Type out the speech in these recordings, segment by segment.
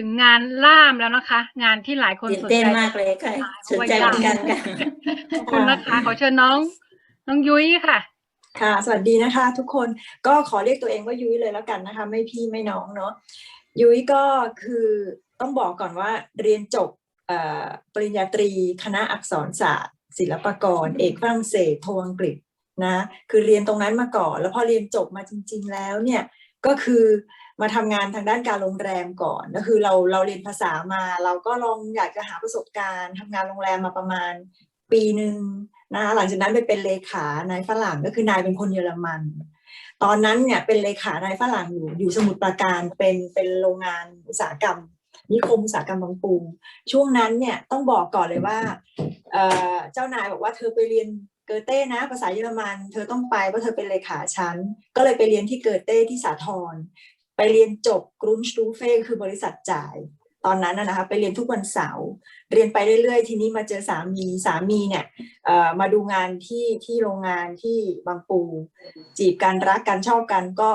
ถึงงานล่ามแล้วนะคะ งานที่หลายคนตื่นสนเต้นใจมากเลยค่ะเพสราะนว่าใจเหมือนกันยากค่ะขอบคุณนะคะขอเชิญน้อง น้องยุ้ยค่ะ ค่ะ สวัสดีนะคะ ทุกคนก็ขอเรียกตัวเองว่ายุ้ยเลยแล้วกันนะคะ ไม่พี่ไม่น้องเนาะยุ้ยก็คือต้องบอกก่อนว่าเรียนจบเอ่อปริญญาตรีคณะอักษรศาสตร์ ศิลปากร เอกฝรั่งเศสโทอังกฤษนะคือเรียนตรงนั้นมาก่อน แล้วพอเรียนจบมาจริง ๆ แล้วเนี่ยก็คือ มาทำงานทางด้านการโรงแรมก่อน ก็คือเราเราเรียนภาษามา เราก็ลองอยากจะหาประสบการณ์ทำงานโรงแรมมาประมาณปีหนึ่งนะคะหลังจากนั้นไปเป็นเลขานายฝรั่งก็คือนายเป็นคนเยอรมัน ตอนนั้นเนี่ยเป็นเลขานายฝรั่งอยู่อยู่สมุทรปราการเป็นเป็นโรงงานอุตสาหกรรม นิคมอุตสาหกรรมบางปูช่วงนั้นเนี่ยต้องบอกก่อนเลยว่าเอ่อเจ้านายบอกว่าเธอไปเรียนเกอเต้นะภาษาเยอรมัน เธอต้องไปเพราะเธอเป็นเลขาชั้น ก็เลยไปเรียนที่เกอเต้ที่สาทร ไปเรียนจบกรุนสตูเฟ่คือบริษัทจ่าย ตอนนั้นนะนะคะไปเรียนทุกวันเสาร์เรียนไปเรื่อยๆ ทีนี้มาเจอสามีสามีเนี่ยมาดูงานที่ที่โรงงานที่บางปู จีบกันรักกันชอบกันก็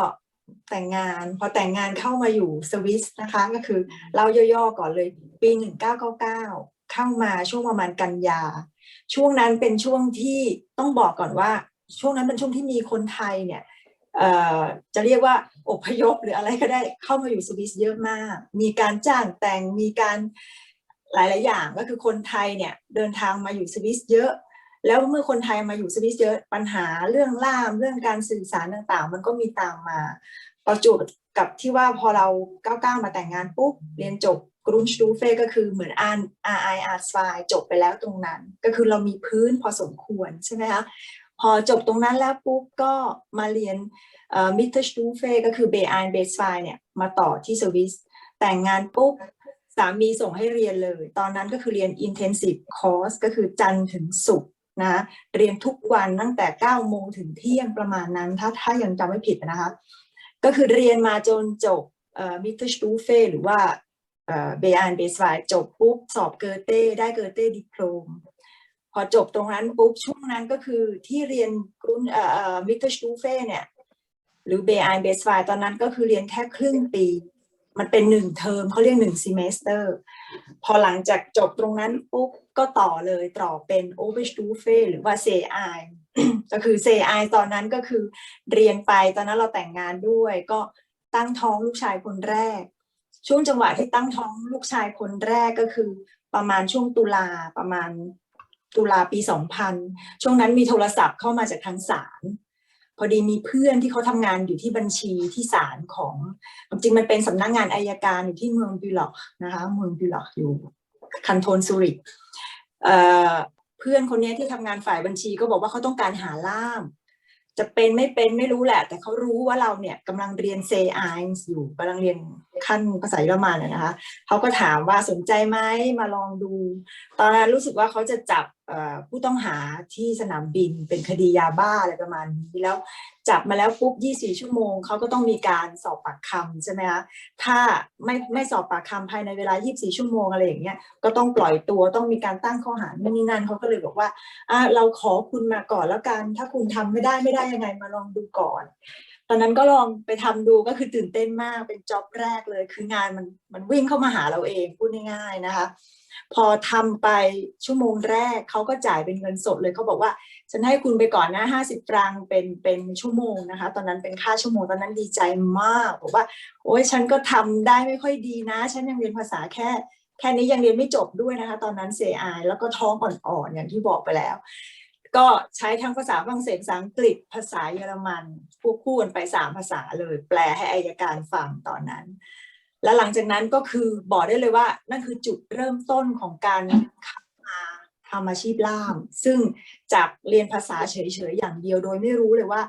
แต่งงาน พอแต่งงานเข้ามาอยู่สวิสนะคะก็คือเล่าย่อๆก่อนเลย ปี 1999 เข้ามาช่วงประมาณกันยา ช่วงนั้นเป็นช่วงที่ต้องบอกก่อนว่า ช่วงนั้นเป็นช่วงที่มีคนไทยเนี่ย จะเรียกว่าอพยพหรืออะไรก็ได้เข้ามาอยู่สวิสเยอะมาก มีการจ้างแต่งมีการหลาย ๆ อย่างก็คือคนไทยเนี่ยเดินทางมาอยู่สวิสเยอะ แล้วเมื่อคนไทยมาอยู่สวิสเยอะปัญหาเรื่องล่ามเรื่องการสื่อสารต่าง ๆ มันก็มีตามมา ประจวบกับที่ว่าพอเราก้าวๆมาแต่งงานปุ๊บเรียนจบกรุนสตูเฟ่ก็คือเหมือนอ่าน RI R s จบไปแล้วตรงนั้น ก็คือเรามีพื้นพอสมควรใช่ไหมคะ พอจบตรงนั้นแล้วปุ๊บก็มาเรียนมิเตอร์สตูเฟ่ก็คือเบไอเบสไฟเนี่ยมาต่อที่สวิสแต่งงานปุ๊บสามีส่งให้เรียนเลย ตอนนั้นก็คือเรียน intensive course ก็คือจันทร์ถึงศุกร์นะเรียนทุกวันตั้งแต่9โมงถึงเที่ยงประมาณนั้น ถ้าถ้ายังจำไม่ผิดนะคะ ก็คือเรียนมาจนจบเอ่อ Mittelstufe หรือว่าเบอ่อ B1 B2 จบปุ๊บสอบเกอเต้ได้เกอเต้ดิโพลม พอจบตรงนั้นปุ๊บช่วงนั้นก็คือที่เรียนกรุนเอ่อเอ่อ Mittelstufe เนี่ยหรือ B1 B2 ตอนนั้นก็คือเรียนแค่ครึ่งปี มันเป็นหนึ่งเทอมเขาเรียกหนึ่ง semester พอหลังจากจบตรงนั้นปุ๊บก็ต่อเลยต่อเป็น Oberstufe หรือว่า CI ก็คือ CI ตอนนั้นก็คือเรียนไปตอนนั้นเราแต่งงานด้วย ก็ตั้งท้องลูกชายคนแรก ช่วงจังหวะที่ตั้งท้องลูกชายคนแรกก็คือ ประมาณช่วงตุลาประมาณ ตุลาปี 2000 ช่วงนั้นมีโทรศัพท์เข้ามาจากทางศาลพอดีมีเพื่อนที่เขาทำงานอยู่ที่บัญชีที่ศาลของจริงมันเป็นสำนักงานอายการอยู่ที่เมืองบิลล็อกนะคะเมืองบิลล็อกอยู่คันโทนซูริกเเพื่อนคนนี้ที่ทำงานฝ่ายบัญชีก็บอกว่าเขาต้องการหาล่าม จะเป็นไม่เป็นไม่รู้แหละ แต่เขารู้ว่าเราเนี่ยกำลังเรียนเซไออยู่กำลังเรียนขั้นภาษาเยอรมันนะคะเขาก็ถามว่าสนใจไหมมาลองดู ตอนนั้นรู้สึกว่าเขาจะจับ ผู้ต้องหาที่สนามบินเป็นคดียาบ้าอะไรประมาณนี้แล้วจับมาแล้วปุ๊บ 24 ชั่วโมงเขาก็ต้องมีการสอบปากคำใช่ไหมคะถ้าไม่ไม่สอบปากคำภายในเวลา 24 ชั่วโมงอะไรอย่างเงี้ยก็ต้องปล่อยตัวต้องมีการตั้งข้อหานู่นนี่นั่นเขาก็เลยบอกว่าอะเราขอคุณมาก่อนแล้วกัน ถ้าคุณทำไม่ได้ไม่ได้ยังไงมาลองดูก่อน ตอนนั้นก็ลองไปทำดูก็คือตื่นเต้นมากเป็นจ็อบแรกเลย คืองานมันมันวิ่งเข้ามาหาเราเองพูดง่ายๆนะคะ พอทำไปชั่วโมงแรกเขาก็จ่ายเป็นเงินสดเลยเขาบอกว่า ฉันให้คุณไปก่อนนะห้าสิบฟรังเป็นเป็นชั่วโมงนะคะ ตอนนั้นเป็นค่าชั่วโมงตอนนั้นดีใจมากบอกว่า โอ้ยฉันก็ทำได้ไม่ค่อยดีนะ ฉันยังเรียนภาษาแค่แค่นี้ยังเรียนไม่จบด้วยนะคะ ตอนนั้นเซไอแล้วก็ท้องอ่อนๆอย่างที่บอกไปแล้ว ก็ใช้ทั้งภาษาฝรั่งเศสภาษาอังกฤษภาษาเยอรมันควบคู่กันไปสามภาษาเลย แปลให้อายการฟังตอนนั้น แล้วหลังจากนั้นก็คือบอกได้เลยว่า นั่นคือจุดเริ่มต้นของการข้ามาทำอาชีพล่าม ซึ่งจากเรียนภาษาเฉยๆอย่างเดียวโดยไม่รู้เลยว่า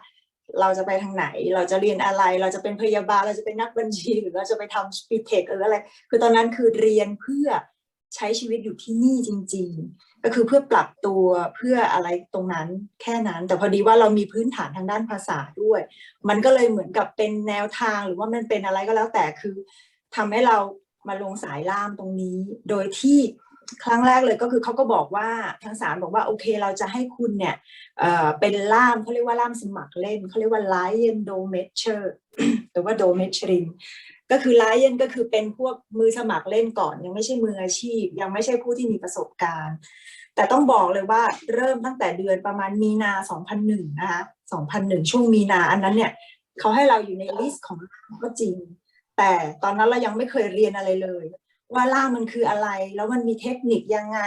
เราจะไปทางไหน เราจะเรียนอะไร เราจะเป็นพยาบาล เราจะเป็นนักบัญชี หรือเราจะไปทำสปีเทคหรืออะไร คือตอนนั้นคือเรียนเพื่อใช้ชีวิตอยู่ที่นี่จริง ๆ ก็คือเพื่อปรับตัวเพื่ออะไรตรงนั้นแค่นั้น แต่พอดีว่าเรามีพื้นฐานทางด้านภาษาด้วย มันก็เลยเหมือนกับเป็นแนวทางหรือว่ามันเป็นอะไรก็แล้วแต่คือ ทำให้เรามาลงสายล่ามตรงนี้ โดยที่ครั้งแรกเลยก็คือเขาก็บอกว่าทางศาลบอกว่าโอเคเราจะให้คุณเนี่ยเเป็นล่ามเขาเรียกว่าล่ามสมัครเล่นเขาเรียกว่า lion d o m e t c h e r หรือว่า d o m e t c h e r i n ก็คือไลเ o นก็คือเป็นพวกมือสมัครเล่นก่อน ยังไม่ใช่มืออาชีพ ยังไม่ใช่ผู้ที่มีประสบการณ์ แต่ต้องบอกเลยว่าเริ่มตั้งแต่เดือนประมาณมีนา 2001 นะคะ 2001 ช่วงมีนาอันนั้นเนี่ยเขาให้เราอยู่ในลิสต์ของก็จริง แต่ตอนนั้นเรายังไม่เคยเรียนอะไรเลย ว่าล่ามมันคืออะไร แล้วมันมีเทคนิคยังไง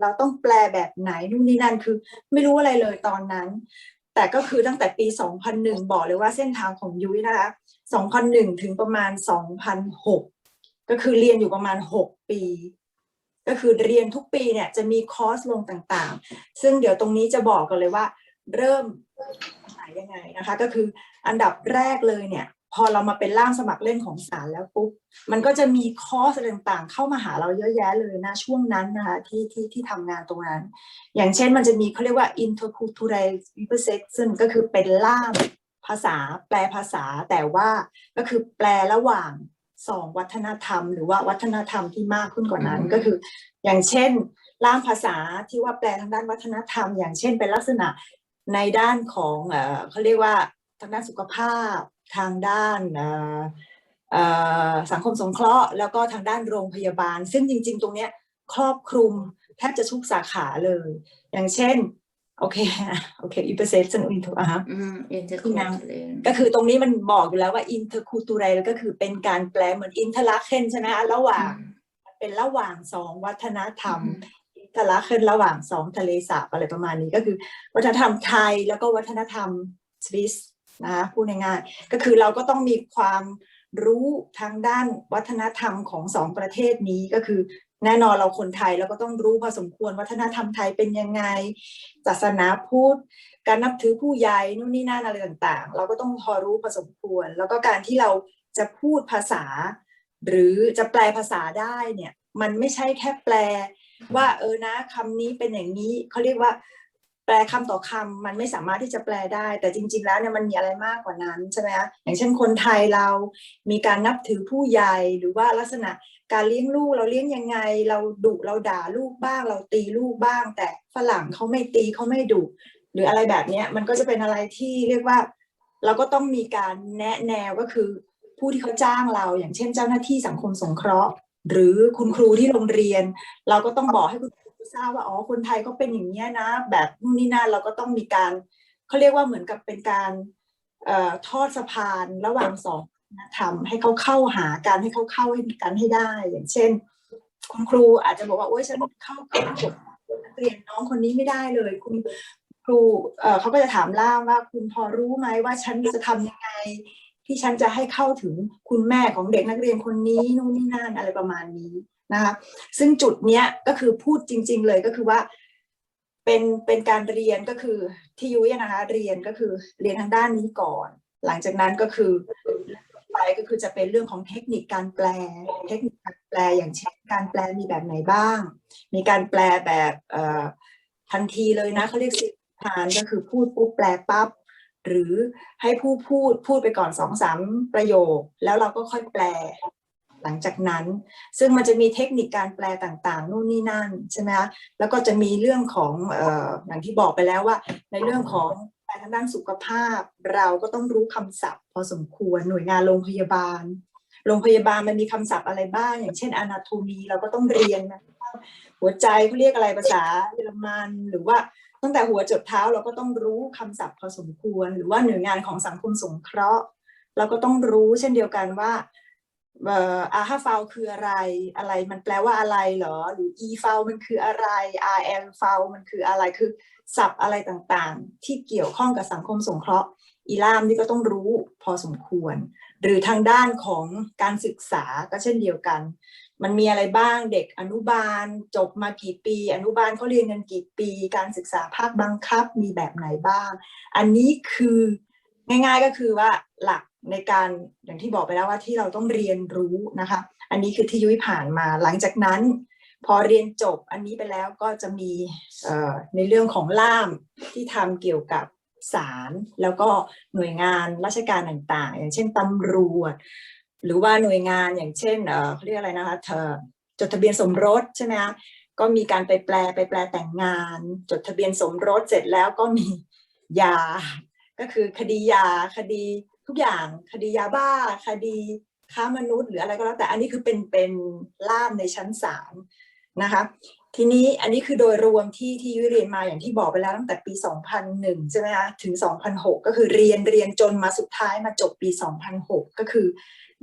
เราต้องแปลแบบไหนนู่นนี่นั่นคือ ไม่รู้อะไรเลยตอนนั้น แต่ก็คือตั้งแต่ปี 2001 บอกเลยว่าเส้นทางของยุ้ยนะคะ 2001 ถึงประมาณ 2006 ก็คือเรียนอยู่ประมาณ 6 ปี ก็คือเรียนทุกปีเนี่ยจะมีคอร์สลงต่างๆ ซึ่งเดี๋ยวตรงนี้จะบอกกันเลยว่า เริ่มยังไงนะคะ ก็คืออันดับแรกเลยเนี่ย พอเรามาเป็นร่างสมัครเล่นของศาลแล้วปุ๊บมันก็จะมีคอร์สอะไรต่างๆ เข้ามาหาเราเยอะแยะเลยนะช่วงนั้นนะคะที่ที่ที่ทำงานตรงนั้น อย่างเช่นมันจะมีเขาเรียกว่า intercultural representation ก็คือเป็นล่ามภาษาแปลภาษาแต่ว่าก็คือแปลระหว่างสองวัฒนธรรม หรือว่าวัฒนธรรมที่มากขึ้นกว่านั้นอืมก็คือ อย่างเช่นล่ามภาษาที่ว่าแปลทางด้านวัฒนธรรม อย่างเช่นเป็นลักษณะในด้านของเอ่อเขาเรียกว่าทางด้านสุขภาพ ทางด้านเอ่อเอ่อสังคมสงเคราะห์ แล้วก็ทางด้านโรงพยาบาล ซึ่งจริง ๆ ตรงเนี้ยครอบคลุมแทบจะทุกสาขาเลย อย่างเช่นโอเคโอเคอีเปอร์เซ็นต์สนุนถูกอะฮะอืมอินเตอร์คูลเลนก็คือตรงนี้มันบอกอยู่แล้วว่า intercultural ก็คือเป็นการแปลเหมือน interaction ใช่ไหมคะระหว่างเป็นระหว่างสองวัฒนธรรม interaction ระหว่างสองทะเลสาบอะไรประมาณนี้ก็คือ วัฒนธรรมไทยแล้วก็วัฒนธรรมสวิส นะพูดง่ายๆก็คือเราก็ต้องมีความรู้ทางด้านวัฒนธรรมของสองประเทศนี้ก็คือแน่นอนเราคนไทยเราก็ต้องรู้พอสมควรวัฒนธรรมไทยเป็นยังไงศาสนาพุทธการนับถือผู้ใหญ่นู่นนี่นั่นอะไรต่างๆ เราก็ต้องพอรู้พอสมควร แล้วก็การที่เราจะพูดภาษา หรือจะแปลภาษาได้เนี่ย มันไม่ใช่แค่แปลว่าเออนะคำนี้เป็นอย่างนี้เขาเรียกว่า แปลคำต่อคำมันไม่สามารถที่จะแปลได้ แต่จริง ๆ แล้วเนี่ยมันมีอะไรมากกว่านั้นใช่ไหมคะอย่างเช่นคนไทยเรามีการนับถือผู้ใหญ่หรือว่าลักษณะการเลี้ยงลูกเราเลี้ยงยังไง เราดุเราด่าลูกบ้าง เราตีลูกบ้าง แต่ฝรั่งเขาไม่ตีเขาไม่ดุหรืออะไรแบบเนี้ยมันก็จะเป็นอะไรที่เรียกว่าเราก็ต้องมีการแนะแนวก็คือผู้ที่เขาจ้างเรา อย่างเช่นเจ้าหน้าที่สังคมสงเคราะห์ หรือคุณครูที่โรงเรียน เราก็ต้องบอกให้คุณ ทราบว่าอ๋อคนไทยก็เป็นอย่างนี้ยนะ แบบนู่นนี่นั่นเราก็ต้องมีการเขาเรียกว่าเหมือนกับเป็นการออทอดสะพานระหว่างสองนธรรมให้เขาเข้าหากันให้เขาเข้าให้กันให้ได้ อย่างเช่น คุณครูอาจจะบอกว่าโอ๊ยฉันเข้ากับนักเรียนน้องคนนี้ไม่ได้เลย คุณครูเอ่อเขาก็จะถามล่ามว่าคุณพอรู้ไหมว่าฉันจะทำยังไง ที่ฉันจะให้เข้าถึงคุณแม่ของเด็กนักเรียนคนนี้นู่นนี่นั่นอะไรประมาณนี้ นะคะซึ่งจุดเนี้ยก็คือพูดจริง ๆ เลยก็คือว่าเป็นเป็นการเรียนก็คือที่ยุ้ยนะคะเรียนก็คือเรียนทางด้านนี้ก่อน หลังจากนั้นก็คือไปก็คือจะเป็นเรื่องของเทคนิคการแปล เทคนิคการแปลอย่างเช่นการแปลมีแบบไหนบ้าง มีการแปลแบบเอ่อทันทีเลยนะเขาเรียกสิทานก็คือพูดปุ๊บแปลปั๊บหรือให้ผู้พูดพูดไปก่อนสองสามประโยค แล้วเราก็ค่อยแปล หลังจากนั้น ซึ่งมันจะมีเทคนิคการแปลต่างๆ นู่นนี่นั่นใช่ไหมคะแล้วก็จะมีเรื่องของเอ่ออย่างที่บอกไปแล้วว่า ในเรื่องของแปลทางด้านสุขภาพ เราก็ต้องรู้คำศัพท์ พอสมควรหน่วยงานโรงพยาบาลโรงพยาบาลมันมีคำศัพท์อะไรบ้าง อย่างเช่น anatomy เราก็ต้องเรียนนะหัวใจเขาเรียกอะไรภาษาเยอรมันหรือว่าตั้งแต่หัวจดเท้าเราก็ต้องรู้คำศัพท์พอสมควร หรือว่าหน่วยงานของสังคมสงเคราะห์ เราก็ต้องรู้เช่นเดียวกันว่า อ่ออาฮาฟาวคืออะไร อะไรมันแปลว่าอะไรเหรอ หรือ e ฟาวมันคืออะไร rm ฟาวมันคืออะไร คือศัพท์อะไรต่างๆ ที่เกี่ยวข้องกับสังคมสงเคราะห์ อีลามนี่ก็ต้องรู้พอสมควร หรือทางด้านของการศึกษาก็เช่นเดียวกัน มันมีอะไรบ้างเด็กอนุบาล จบมากี่ปี อนุบาลเขาเรียนกันกี่ปี การศึกษาภาคบังคับมีแบบไหนบ้าง อันนี้คือง่าย ๆก็คือว่าหลัก ในการอย่างที่บอกไปแล้วว่าที่เราต้องเรียนรู้นะคะ อันนี้คือที่ยุ้ยผ่านมาหลังจากนั้น พอเรียนจบอันนี้ไปแล้วก็จะมีในเรื่องของล่ามที่ทำเกี่ยวกับศาลแล้วก็หน่วยงานราชการต่างๆ อย่างเช่นตำรวจ หรือว่าหน่วยงานอย่างเช่นเออเขาเรียกอะไรนะคะเธอจดทะเบียนสมรสใช่ไหมคะก็มีการไปแปลไปแปลแต่งงาน จดทะเบียนสมรสเสร็จแล้วก็มียา ก็คือคดียาคดี ทุกอย่างคดียาบ้า คดีค้ามนุษย์หรืออะไรก็แล้ว แต่อันนี้คือเป็นเป็นล่ามในชั้นศาลนะคะทีนี้อันนี้คือโดยรวมที่ที่ยุ้ยเรียนมาอย่างที่บอกไปแล้วตั้งแต่ปี 2001 ใช่ไหมคะถึง 2006 ก็คือเรียนเรียนจนมาสุดท้ายมาจบปี 2006 ก็คือ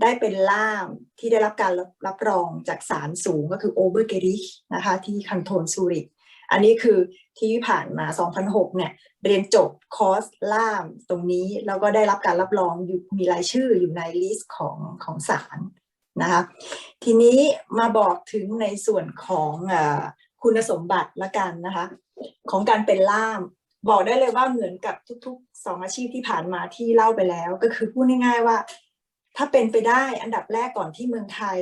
ได้เป็นล่ามที่ได้รับการรับรับรองจากศาลสูงก็คือโอเบอร์เกริชนะคะที่คันโทนซูริก อันนี้คือที่ผ่านมา 2006 เนี่ย เรียนจบคอร์สล่ามตรงนี้ แล้วก็ได้รับการรับรองอยู่มีรายชื่ออยู่ในลิสต์ของของศาลนะคะทีนี้มาบอกถึงในส่วนของอคุณสมบัติละกันนะคะของการเป็นล่าม บอกได้เลยว่าเหมือนกับทุกๆสองอาชีพที่ผ่านมาที่เล่าไปแล้ว ก็คือพูดง่ายๆว่า ถ้าเป็นไปได้อันดับแรกก่อนที่เมืองไทย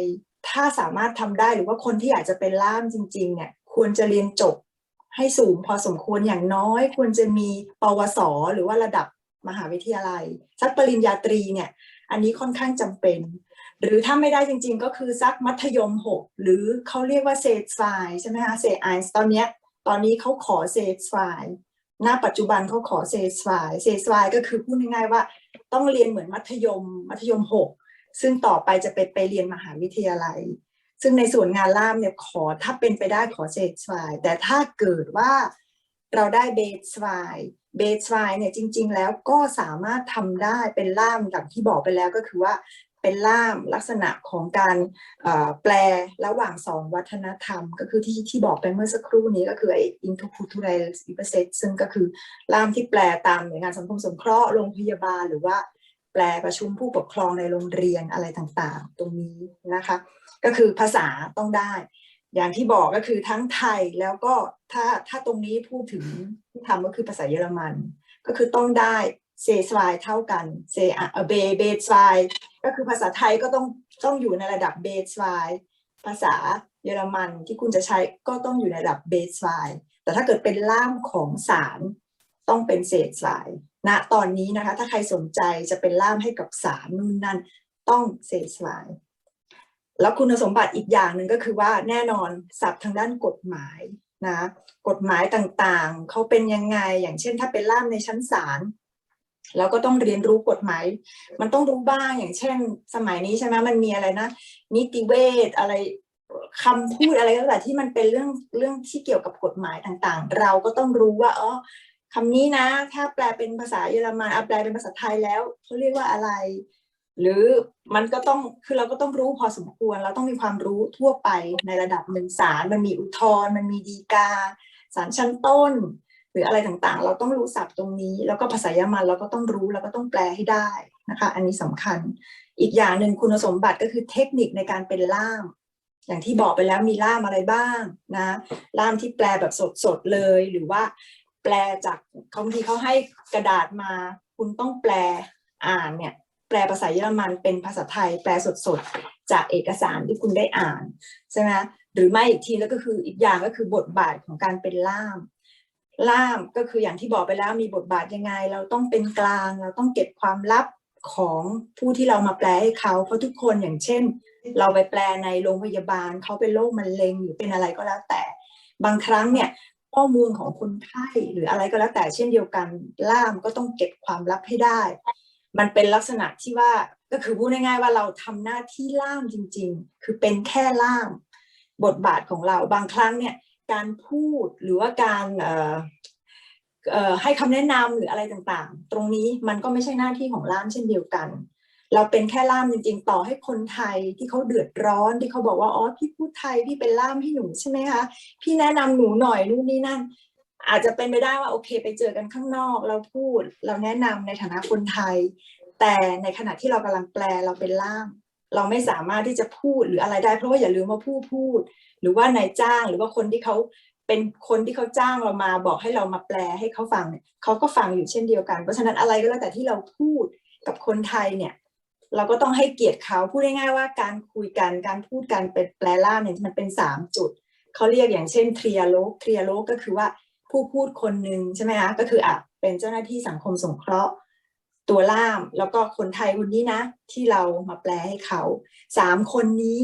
ถ้าสามารถทำได้หรือว่าคนที่อยากจะเป็นล่ามจริง ๆ เนี่ยควรจะเรียนจบ ให้สูงพอสมควรอย่างน้อยควรจะมีปวส หรือว่าระดับมหาวิทยาลัยสักปริญญาตรีเนี่ย อันนี้ค่อนข้างจำเป็น หรือถ้าไม่ได้จริง ๆ ก็คือสักมัธยม 6 หรือเขาเรียกว่าเซตไฟใช่ไหมคะเซตไอส์ตอนเนี้ยตอนนี้เขาขอเซตไฟณปัจจุบันเขาขอเซตไฟเซตไฟก็คือพูดง่ายๆว่า ต้องเรียนเหมือนมัธยม มัธยม 6 ซึ่งต่อไปจะไปไปเรียนมหาวิทยาลัย ซึ่งในส่วนงานล่ามเนี่ยขอถ้าเป็นไปได้ขอเซตไฟแต่ถ้าเกิดว่าเราได้เบสไฟเบสไฟเนี่ยจริง ๆ แล้วก็สามารถทำได้เป็นล่ามอย่างที่บอกไปแล้วก็คือว่าเป็นล่ามลักษณะของการแปลระหว่างสองวัฒนธรรม ก็คือที่ที่บอกไปเมื่อสักครู่นี้ก็คือไอ้ intercultural represent ซึ่งก็คือล่ามที่แปลตามหน่วยงานสังคมสงเคราะห์โรงพยาบาลหรือว่าแปลประชุมผู้ปกครองในโรงเรียนอะไรต่างๆ ตรงนี้นะคะ ก็คือภาษาต้องได้ อย่างที่บอกก็คือทั้งไทยแล้วก็ถ้าถ้าตรงนี้พูดถึงที่ทำก็คือภาษาเยอรมัน ก็คือต้องได้เซสไยเท่ากันเซอเบเบสไยก็คือภาษาไทยก็ต้องต้องอยู่ในระดับเบสไยภาษาเยอรมันที่คุณจะใช้ก็ต้องอยู่ในระดับเบสไยแต่ถ้าเกิดเป็นล่ามของศาลต้องเป็นเศษไยณตอนนี้นะคะ ถ้าใครสนใจจะเป็นล่ามให้กับศาลนู่นนั่นต้องเศษไย แล้วคุณสมบัติอีกอย่างหนึ่งก็คือว่าแน่นอนศัพท์ทางด้านกฎหมายนะกฎหมายต่างๆ เขาเป็นยังไง อย่างเช่น ถ้าเป็นล่ามในชั้นศาลเราก็ต้องเรียนรู้กฎหมาย มันต้องรู้บ้างอย่างเช่น สมัยนี้ใช่ไหมมันมีอะไรนะ นิติเวชอะไรคำพูดอะไรก็แต่ที่มันเป็นเรื่องเรื่องที่เกี่ยวกับกฎหมายต่างๆ เราก็ต้องรู้ว่าอ๋อคำนี้นะ ถ้าแปลเป็นภาษาเยอรมันแปลเป็นภาษาไทยแล้วเขาเรียกว่าอะไร หรือมันก็ต้องคือเราก็ต้องรู้พอสมควร เราต้องมีความรู้ทั่วไปในระดับหนึ่งศาลมันมีอุทธร์มันมีดีกาศาลชั้นต้น หรืออะไรต่างๆ เราต้องรู้ศัพท์ตรงนี้ แล้วก็ภาษายอรมันเราก็ต้องรู้แล้วก็ต้องแปลให้ได้นะคะ อันนี้สำคัญอีกอย่างหนึ่งคุณสมบัติก็คือเทคนิคในการเป็นล่าม อย่างที่บอกไปแล้วมีล่ามอะไรบ้างนะล่ามที่แปลแบบสดๆเลยหรือว่า แปลจากบางทีเขาให้กระดาษมา คุณต้องแปลอ่านเนี่ย แปลภาษาเยอรมันเป็นภาษาไทย แปลสดๆ จากเอกสารที่คุณได้อ่านใช่ไหมหรือไม่อีกทีแล้วก็คืออีกอย่างก็คือบทบาทของการเป็นล่าม ล่ามก็คืออย่างที่บอกไปแล้วมีบทบาทยังไง เราต้องเป็นกลาง เราต้องเก็บความลับของผู้ที่เรามาแปลให้เขาเพราะทุกคนอย่างเช่น เราไปแปลในโรงพยาบาลเขาเป็นโรคมะเร็งหรือเป็นอะไรก็แล้วแต่ บางครั้งเนี่ยข้อมูลของคนไข้หรืออะไรก็แล้วแต่เช่นเดียวกันล่ามก็ต้องเก็บความลับให้ได้ มันเป็นลักษณะที่ว่าก็คือพูดง่ายๆว่าเราทำหน้าที่ล่ามจริง ๆ คือเป็นแค่ล่าม บทบาทของเราบางครั้งเนี่ยการพูดหรือว่าการให้คำแนะนำหรืออะไรต่างๆ ตรงนี้มันก็ไม่ใช่หน้าที่ของล่ามเช่นเดียวกัน เราเป็นแค่ล่ามจริง ๆ ต่อให้คนไทยที่เขาเดือดร้อนที่เขาบอกว่าอ๋อพี่พูดไทยพี่เป็นล่ามให้หนูใช่ไหมคะพี่แนะนำหนูหน่อยนู่นนี่นั่น อาจจะเป็นไปได้ว่าโอเค ไปเจอกันข้างนอกเราพูดเราแนะนำในฐานะคนไทย แต่ในขณะที่เรากำลังแปลเราเป็นล่าม เราไม่สามารถที่จะพูดหรืออะไรได้ เพราะว่าอย่าลืมว่าผู้พูด หรือว่านายจ้างหรือว่าคนที่เขาเป็นคนที่เขาจ้างเรามาบอกให้เรามาแปลให้เขาฟังเนี่ยเขาก็ฟังอยู่เช่นเดียวกัน เพราะฉะนั้นอะไรก็แล้วแต่ที่เราพูดกับคนไทยเนี่ยเราก็ต้องให้เกียรติเขาพูดง่ายๆว่าการคุยกันการพูดกันเป็นแปลล่ามเนี่ยมันเป็นสามจุดเขาเรียกอย่างเช่นเทรียโลกทรียโลกก็คือว่า ผู้พูดคนหนึ่งใช่ไหมคะก็คืออะเป็นเจ้าหน้าที่สังคมสงเคราะห์ ตัวล่ามแล้วก็คนไทยคนนี้นะ ที่เรามาแปลให้เขาสามคนนี้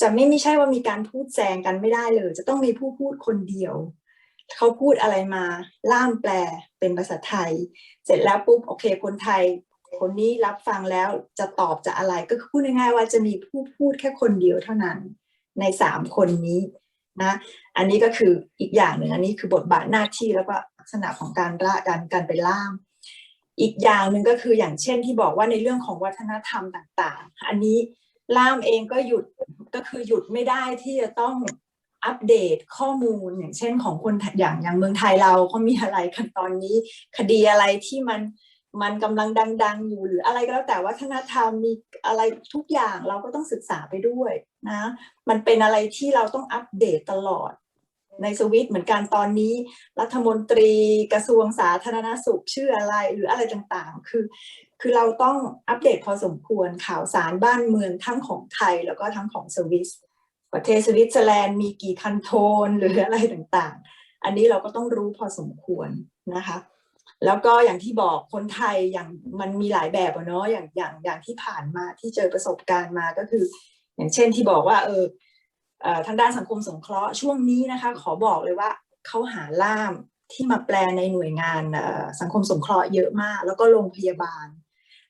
จะไม่ไม่ใช่ว่ามีการพูดแซงกันไม่ได้เลย จะต้องมีผู้พูดคนเดียว เขาพูดอะไรมาล่ามแปลเป็นภาษาไทย เสร็จแล้วปุ๊บโอเค คนไทย คนนี้รับฟังแล้วจะตอบจะอะไรก็คือพูดง่ายๆว่าจะมีผู้พูดแค่คนเดียวเท่านั้น ในสามคนนี้ นะอันนี้ก็คืออีกอย่างหนึ่งอันนี้คือบทบาทหน้าที่แล้วก็ลักษณะของการละการการเป็นล่าม อีกอย่างหนึ่งก็คืออย่างเช่นที่บอกว่าในเรื่องของวัฒนธรรมต่างๆ อันนี้ล่ามเองก็หยุดก็คือหยุดไม่ได้ที่จะต้องอัปเดตข้อมูลอย่างเช่นของคนอย่างอย่างเมืองไทยเราเขามีอะไรกันตอนนี้ คดีอะไรที่มัน มันกำลังดัง ๆ อยู่หรืออะไรก็แล้วแต่วัฒนธรรมมีอะไรทุกอย่างเราก็ต้องศึกษาไปด้วยนะ มันเป็นอะไรที่เราต้องอัปเดตตลอด ในสวิตเหมือนกันตอนนี้ รัฐมนตรีกระทรวงสาธารณสุขชื่ออะไรหรืออะไรต่างๆ คือ คือเราต้องอัปเดตพอสมควรข่าวสารบ้านเมืองทั้งของไทยแล้วก็ทั้งของสวิสประเทศสวิตเซอร์แลนด์มีกี่คันโทนหรืออะไรต่างๆ อันนี้เราก็ต้องรู้พอสมควรนะคะ แล้วก็อย่างที่บอกคนไทยอย่างมันมีหลายแบบอะเนาะอย่างอย่างอย่างที่ผ่านมาที่เจอประสบการณ์มาก็คือ อย่างเช่นที่บอกว่า เออทางด้านสังคมสงเคราะห์ช่วงนี้นะคะ ขอบอกเลยว่าเขาหาล่ามที่มาแปลในหน่วยงานสังคมสงเคราะห์เยอะมาก แล้วก็โรงพยาบาล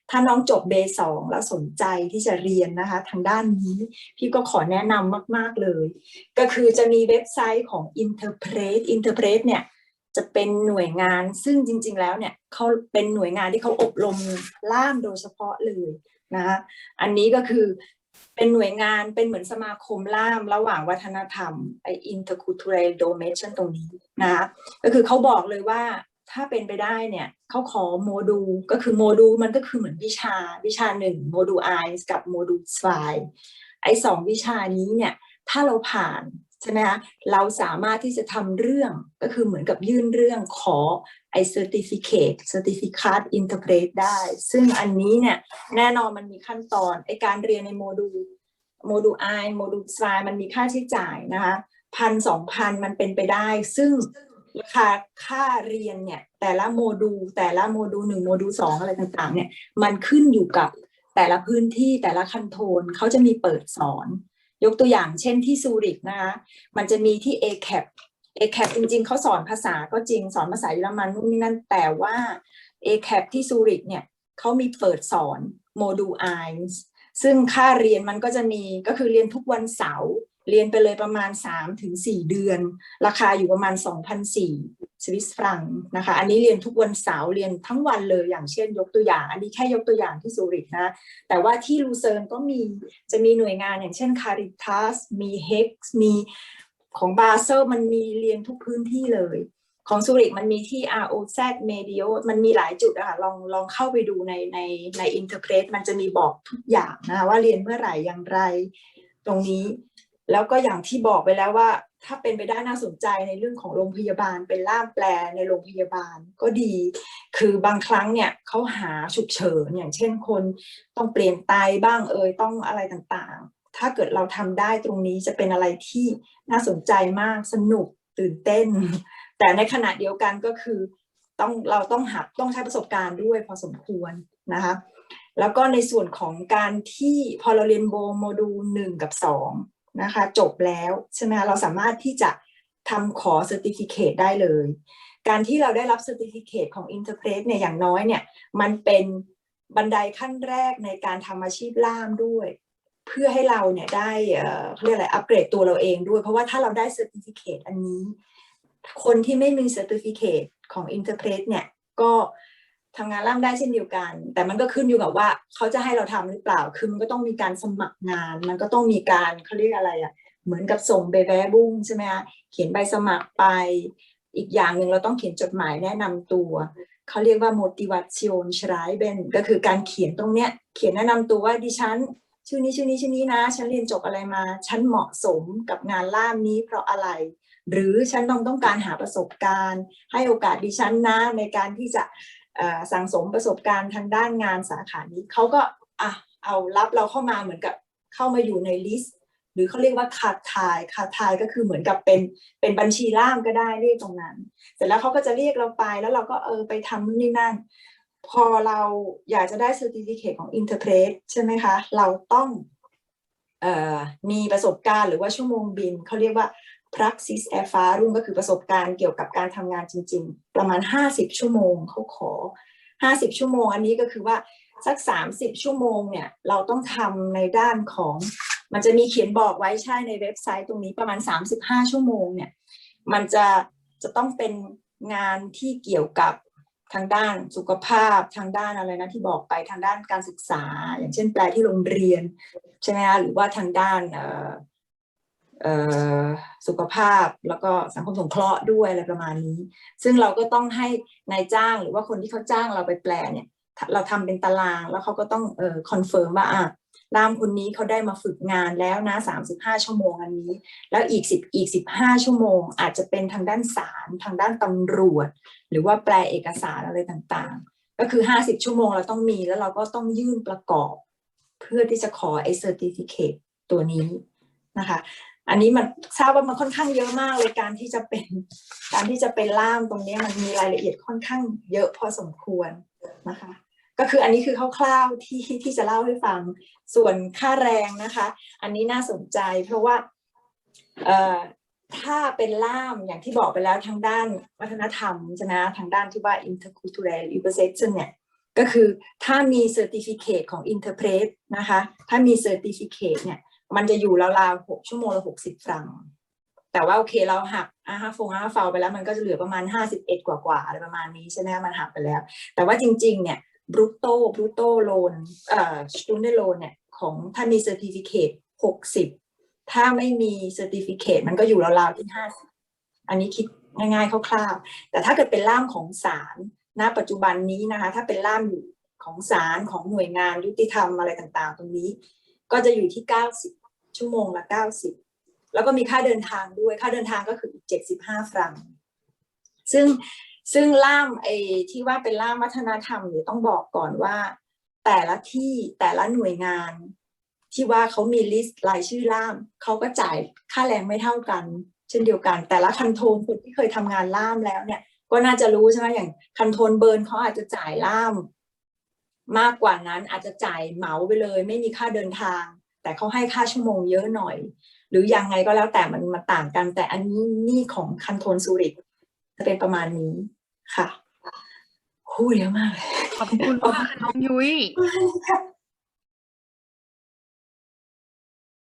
ถ้าน้องจบเบสองแล้วสนใจที่จะเรียนนะคะ ทางด้านนี้พี่ก็ขอแนะนำมาก ๆ เลย ก็คือจะมีเว็บไซต์ของ Interpret Interpret เนี่ย จะเป็นหน่วยงานซึ่งจริง ๆ แล้วเนี่ยเขาเป็นหน่วยงานที่เขาอบรมล่ามโดยเฉพาะเลยนะคะอันนี้ก็คือเป็นหน่วยงานเป็นเหมือนสมาคมล่ามระหว่างวัฒนธรรมไอ intercultural domain ตรงนี้นะคะก็คือเขาบอกเลยว่าถ้าเป็นไปได้เนี่ยเขาขอโมดูลก็คือโมดูลมันก็คือเหมือนวิชาวิชาหนึ่งโมดูลไอกับโมดูลสไไอสองวิชานี้เนี่ยถ้าเราผ่าน ใช่ไหมคะเราสามารถที่จะทำเรื่องก็คือเหมือนกับยื่นเรื่องขอไอ certificate certificate interpret ได้ ซึ่งอันนี้เนี่ยแน่นอนมันมีขั้นตอนไอการเรียนในโมดูลโมดูล I โมดูล s มันมีค่าใช้จ่ายนะคะพันสองพันมันเป็นไปได้ ซึ่งราคาค่าเรียนเนี่ยแต่ละโมดูลแต่ละโมดูลหนึ่งโมดูลสองอะไรต่างๆเนี่ยมันขึ้นอยู่กับแต่ละพื้นที่แต่ละคันโทนเขาจะมีเปิดสอน ยกตัวอย่างเช่นที่ซูริกนะคะ มันจะมีที่ ACAP ACAP จริงๆ เขาสอนภาษาก็จริงสอนภาษาเยอรมันนู่นนี่นั่น แต่ว่า ACAP ที่ซูริกเนี่ยเขามีเปิดสอนโมดูล I ซึ่งค่าเรียนมันก็จะมีก็คือเรียนทุกวันเสาร์เรียนไปเลยประมาณ 3-4 เดือน ราคาอยู่ประมาณ2,004 สวิสฟรังนะคะ อันนี้เรียนทุกวันเสาร์เรียนทั้งวันเลยอย่างเช่น ยกตัวอย่าง อันนี้แค่ยกตัวอย่างที่ซูริกนะ แต่ว่าที่ลูเซิร์นก็มีจะมีหน่วยงานอย่างเช่น Caritas มี Hex มีของบาเซลมันมีเรียนทุกพื้นที่เลย ของซูริกมันมีที่ ROZ Medio มันมีหลายจุดอะค่ะลองลองเข้าไปดูในในใน Interpret มันจะมีบอกทุกอย่างนะคะว่าเรียนเมื่อไหร่อย่างไรตรงนี้ แล้วก็อย่างที่บอกไปแล้วว่า ถ้าเป็นไปได้น่าสนใจในเรื่องของโรงพยาบาล เป็นล่ามแปลในโรงพยาบาลก็ดี คือบางครั้งเนี่ยเขาหาฉุกเฉินอย่างเช่นคนต้องเปลี่ยนไตบ้างเอ่ยต้องอะไรต่างๆ ถ้าเกิดเราทำได้ตรงนี้จะเป็นอะไรที่น่าสนใจมากสนุกตื่นเต้น แต่ในขณะเดียวกันก็คือต้องเราต้องหัดต้องใช้ประสบการณ์ด้วยพอสมควรนะคะแล้วก็ในส่วนของการที่พอเราเรียนโบโมดูลหนึ่งกับสอง นะคะ จบแล้วใช่ไหมเราสามารถที่จะทำขอเซอร์ติฟิเคตได้เลย การที่เราได้รับเซอร์ติฟิเคตของ Interpret เนี่ยอย่างน้อยเนี่ยมันเป็นบันไดขั้นแรกในการทำอาชีพล่ามด้วย เพื่อให้เราเนี่ยได้เอ่อเขาเรียกอะไรอัปเกรดตัวเราเองด้วย เพราะว่าถ้าเราได้เซอร์ติฟิเคตอันนี้ คนที่ไม่มีเซอร์ติฟิเคตของ Interpret เนี่ยก็ ทำงานล่ามได้เช่นเดียวกัน แต่มันก็ขึ้นอยู่กับว่าเขาจะให้เราทำหรือเปล่า คือมันก็ต้องมีการสมัครงาน มันก็ต้องมีการเขาเรียกอะไรอะ เหมือนกับส่งเบแวบุ้งใช่ไหมคะเขียนใบสมัครไป อีกอย่างหนึ่งเราต้องเขียนจดหมายแนะนำตัว เขาเรียกว่า motivation schreiben ก็คือการเขียนตรงเนี้ย เขียนแนะนำตัวว่าดิฉันชื่อนี้ชื่อนี้ชื่อนี้นะ ฉันเรียนจบอะไรมา ฉันเหมาะสมกับงานล่ามนี้เพราะอะไร หรือฉันต้องต้องการหาประสบการณ์ ให้โอกาสดิฉันนะในการที่จะ สั่งสมประสบการณ์ทางด้านงานสาขานี้เขาก็อะเอารับเราเข้ามาเหมือนกับเข้ามาอยู่ในลิสต์หรือเขาเรียกว่าคาทายคาทายก็คือเหมือนกับเป็นเป็นบัญชีล่ามก็ได้เรียกตรงนั้น เสร็จแล้วเขาก็จะเรียกเราไปแล้วเราก็เออไปทำนู่นนี่นั่น พอเราอยากจะได้ certificate ของ Interpret ใช่ไหมคะ เราต้องออมีประสบการณ์หรือว่าชั่วโมงบินเขาเรียกว่า praxis erfahrung ก็คือประสบการณ์เกี่ยวกับการทำงานจริง ๆ ประมาณ 50 ชั่วโมงเขาขอ 50 ชั่วโมง อันนี้ก็คือว่าสักสามสิบชั่วโมงเนี่ยเราต้องทำในด้านของ มันจะมีเขียนบอกไว้ใช่ในเว็บไซต์ตรงนี้ประมาณสามสิบห้าชั่วโมงเนี่ยมันจะจะต้องเป็นงานที่เกี่ยวกับทางด้านสุขภาพทางด้านอะไรนะที่บอกไปทางด้านการศึกษา อย่างเช่นแปลที่โรงเรียนใช่ไหมคะหรือว่าทางด้านเอ่อ สุขภาพแล้วก็สังคมสงเคราะห์ด้วยอะไรประมาณนี้ ซึ่งเราก็ต้องให้นายจ้างหรือว่าคนที่เขาจ้างเราไปแปลเนี่ยเราทำเป็นตารางแล้วเขาก็ต้องเอ่อคอนเฟิร์มว่าอะล่ามคนนี้เขาได้มาฝึกงานแล้วนะสามสิบห้าชั่วโมงอันนี้ แล้วอีกสิบอีกสิบห้าชั่วโมง อาจจะเป็นทางด้านศาลทางด้านตำรวจ หรือว่าแปลเอกสารอะไรต่างๆ ก็คือห้าสิบชั่วโมงเราต้องมีแล้วเราก็ต้องยื่นประกอบ เพื่อที่จะขอไอ้เซอร์ติฟิเคตตัวนี้นะคะ อันนี้มันทราบว่ามันค่อนข้างเยอะมากเลยการที่จะเป็นการที่จะเป็นล่ามตรงนี้มันมีรายละเอียดค่อนข้างเยอะพอสมควรนะคะ ก็คืออันนี้คือคร่าวๆที่ที่จะเล่าให้ฟังส่วนค่าแรงนะคะ อันนี้น่าสนใจเพราะว่าเอ่อถ้าเป็นล่ามอย่างที่บอกไปแล้วทางด้านวัฒนธรรมใช่ไหมทางด้านที่ว่า intercultural representation เนี่ยก็คือถ้ามี certificate ของ interpret นะคะ ถ้ามี certificate เนี่ย มันจะอยู่ราวๆหกชั่วโมงละหกสิบฟรัง แต่ว่าโอเคเราหักอาฮาฟงอาฮาฟาวไปแล้วมันก็จะเหลือประมาณห้าสิบเอ็ดกว่าๆอะไรประมาณนี้ใช่ไหมมันหักไปแล้ว แต่ว่าจริง ๆ เนี่ย brutto brutto loan เอ่อ student loan เนี่ยของถ้ามี certificate หกสิบถ้าไม่มี certificate มันก็อยู่ราวๆที่ห้าสิบอันนี้คิดง่ายๆคร่าวๆ แต่ถ้าเกิดเป็นล่ามของศาลณปัจจุบันนี้นะคะ ถ้าเป็นล่ามอยู่ของศาลของหน่วยงานยุติธรรมอะไรต่างๆ ตรงนี้ ก็จะอยู่ที่ 90 ชั่วโมงละ 90 แล้วก็มีค่าเดินทางด้วยค่าเดินทางก็คืออีก 75 ฟรัง ซึ่งซึ่งล่ามไอ้ที่ว่าเป็นล่ามวัฒนธรรมเนี่ยต้องบอกก่อนว่า แต่ละที่แต่ละหน่วยงาน ที่ว่าเขามีลิสต์รายชื่อล่ามเขาก็จ่ายค่าแรงไม่เท่ากัน เช่นเดียวกัน แต่ละคันโทนคนที่เคยทำงานล่ามแล้วเนี่ย ก็น่าจะรู้ใช่ไหมอย่างคันโทนเบิร์นเขาอาจจะจ่ายล่ามมากกว่านั้นอาจจะจ่ายเหมาไปเลย ไม่มีค่าเดินทาง แต่เขาให้ค่าชั่วโมงเยอะหน่อย หรือยังไงก็แล้วแต่มันมาต่างกัน แต่อันนี้นี่ของคันโทนซูริกจะเป็นประมาณนี้ค่ะพูดเยอะมากเลยขอบคุณมากค่ะน้องยุ้ยค่ะ